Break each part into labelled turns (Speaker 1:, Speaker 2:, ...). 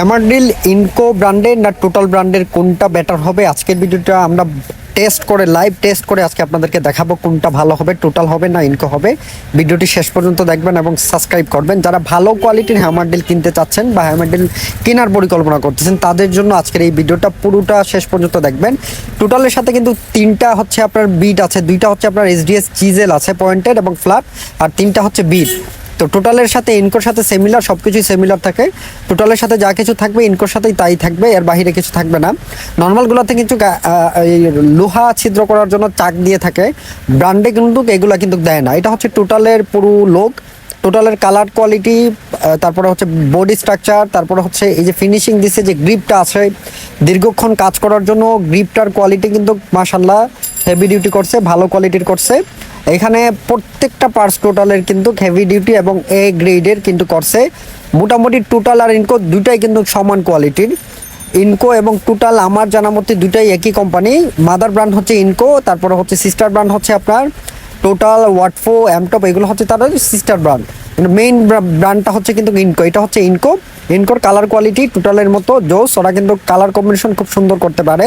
Speaker 1: হ্যামারডিল ইনকো ব্র্যান্ডের না টোটাল ব্র্যান্ডের কোনটা বেটার হবে? আজকের ভিডিওটা আমরা টেস্ট করে লাইভ টেস্ট করে আজকে আপনাদেরকে দেখাবো কোনটা ভালো হবে টোটাল হবে না ইনকো হবে। ভিডিওটি শেষ পর্যন্ত দেখবেন এবং সাবস্ক্রাইব করবেন। যারা ভালো কোয়ালিটির হ্যামারডিল কিনতে চাচ্ছেন বা হ্যামারডিল কেনার পরিকল্পনা করতেছেন, তাদের জন্য আজকের এই ভিডিওটা পুরোটা শেষ পর্যন্ত দেখবেন। টোটালের সাথে কিন্তু তিনটা হচ্ছে আপনার বিট আছে, দুইটা হচ্ছে আপনার এসডিএস চিজেল আছে পয়েন্টেড এবং ফ্ল্যাট আর তিনটা হচ্ছে বিট তো টোটালের সাথে ইনকোর সাথে সেমিলার সব কিছুই সেমিলার থাকে। টোটালের সাথে যা কিছু থাকবে, ইনকোর সাথেই তাই থাকবে, এর বাইরে কিছু থাকবে না। নর্মালগুলোতে কিন্তু লোহা ছিদ্র করার জন্য চাক দিয়ে থাকে। ব্র্যান্ডে কিন্তু এগুলো কিন্তু দেয় না। এটা হচ্ছে টোটালের পুরো লোক টোটালের কালার কোয়ালিটি তারপরে হচ্ছে বডি স্ট্রাকচার তারপরে হচ্ছে এই যে ফিনিশিং দিচ্ছে যে গ্রিপটা আছে, দীর্ঘক্ষণ কাজ করার জন্য গ্রিপটার কোয়ালিটি কিন্তু মাসাল্লাহ হেভি ডিউটি করছে, ভালো কোয়ালিটির করছে। এখানে প্রত্যেকটা পার্টস টোটালের কিন্তু হেভি ডিউটি এবং এ গ্রেডের কিন্তু করছে মোটামুটি টোটাল আর ইনকো দুটাই কিন্তু সমান কোয়ালিটির ইনকো এবং টোটাল আমার জানা মতে দুটাই একই কোম্পানি মাদার ব্র্যান্ড হচ্ছে ইনকো তারপরে হচ্ছে সিস্টার ব্র্যান্ড হচ্ছে আপনার টোটাল ওয়াটফো অ্যামটপ এগুলো হচ্ছে তার সিস্টার ব্র্যান্ড মেইন ব্র্যান্ডটা হচ্ছে কিন্তু ইনকো এটা হচ্ছে ইনকো ইনকোর কালার কোয়ালিটি টোটালের মতো, জোস, ওরা কিন্তু কালার কম্বিনেশন খুব সুন্দর করতে পারে।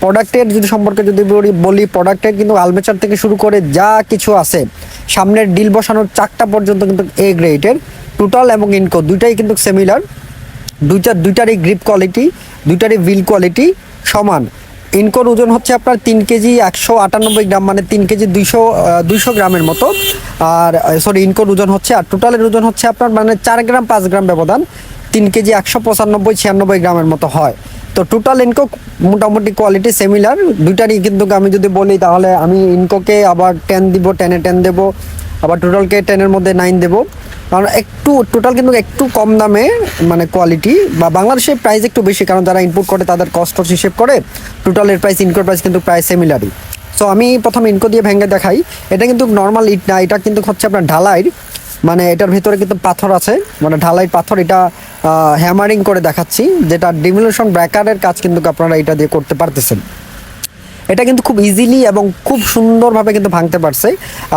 Speaker 1: প্রোডাক্টের যদি সম্পর্কে যদি বলি- প্রোডাক্টের কিন্তু আলমেচার থেকে শুরু করে যা কিছু আছে, সামনের ডিল বসানোর চারটা পর্যন্ত কিন্তু এ গ্রেডের টোটাল এবং ইনকো দুইটাই কিন্তু সেমিলার দুইটা, দুইটারই গ্রিপ কোয়ালিটি দুইটারই ভিল কোয়ালিটি সমান। ইনকোর ওজন হচ্ছে আপনার তিন কেজি একশো আটানব্বই গ্রাম মানে তিন কেজি দুইশো দুইশো গ্রামের মতো। আর সরি ইনকোর ওজন হচ্ছে, আর টোটালের ওজন হচ্ছে আপনার মানে চার গ্রাম, পাঁচ গ্রাম ব্যবধান, তিন কেজি একশো পঁচানব্বই ছিয়ানব্বই গ্রামের মতো হয়। তো টোটাল ইনকো মোটামুটি কোয়ালিটি সেমিলার দুইটারই কিন্তু আমি যদি বলি তাহলে আমি ইনকোকে আবার টেন দিব টেনে টেন দেবো। আবার টোটালকে টেনের মধ্যে নাইন দেবো। কারণ একটু টোটাল কিন্তু একটু কম দামে মানে কোয়ালিটি বা বাংলাদেশের প্রাইস একটু বেশি, কারণ যারা ইনপুট করে তাদের কস্ট হিসেব করে টোটালের প্রাইস ইনকোর প্রাইস কিন্তু প্রায় সেমিলারই সো আমি প্রথম ইনকো দিয়ে ভেঙে দেখাই। এটা কিন্তু নর্মাল ইট না, এটা কিন্তু হচ্ছে আপনার ঢালাইয়ের। মানে এটার ভিতরে কিন্তু পাথর আছে। মানে ঢালাই পাথর, এটা হ্যামারিং করে দেখাচ্ছি, যেটা ডিমিলেশন ব্র্যাকারের কাজ কিন্তু আপনারা এটা দিয়ে করতে পারতেছেন। এটা কিন্তু খুব ইজিলি এবং খুব সুন্দরভাবে কিন্তু ভাঙতে পারছে।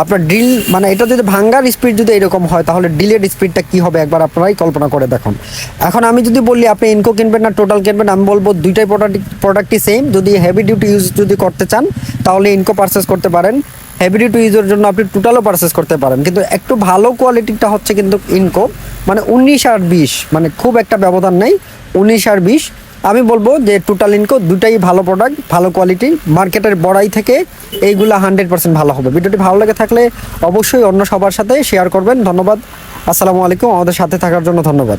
Speaker 1: আপনার ড্রিল মানে এটা যদি ভাঙ্গার স্পিড যদি এরকম হয়, তাহলে ডিলের স্পিডটা কি হবে একবার আপনারাই কল্পনা করে দেখুন। এখন আমি যদি বলি, আপনি ইনকো কিনবেন না টোটাল কিনবেন আমি বলব দুইটাই প্রোডাক্ট প্রোডাক্টই সেম যদি হেভি ডিউটি ইউজ যদি করতে চান, তাহলে ইনকো পারচেস করতে পারেন। হেভি টু ইউজের জন্য আপনি টোটালও পারচেস করতে পারেন। কিন্তু একটু ভালো কোয়ালিটিটা হচ্ছে কিন্তু ইনকো মানে উনিশ আর বিশ মানে খুব একটা ব্যবধান নেই, উনিশ আর বিশ। আমি বলব যে টোটাল ইনকো দুটাই ভালো প্রোডাক্ট ভালো কোয়ালিটি মার্কেটের বড়াই থেকে এইগুলা হান্ড্রেড পার্সেন্ট ভালো হবে। ভিডিওটি ভালো লেগে থাকলে অবশ্যই অন্য সবার সাথে শেয়ার করবেন। ধন্যবাদ। আসসালামু আলাইকুম। আমাদের সাথে থাকার জন্য ধন্যবাদ।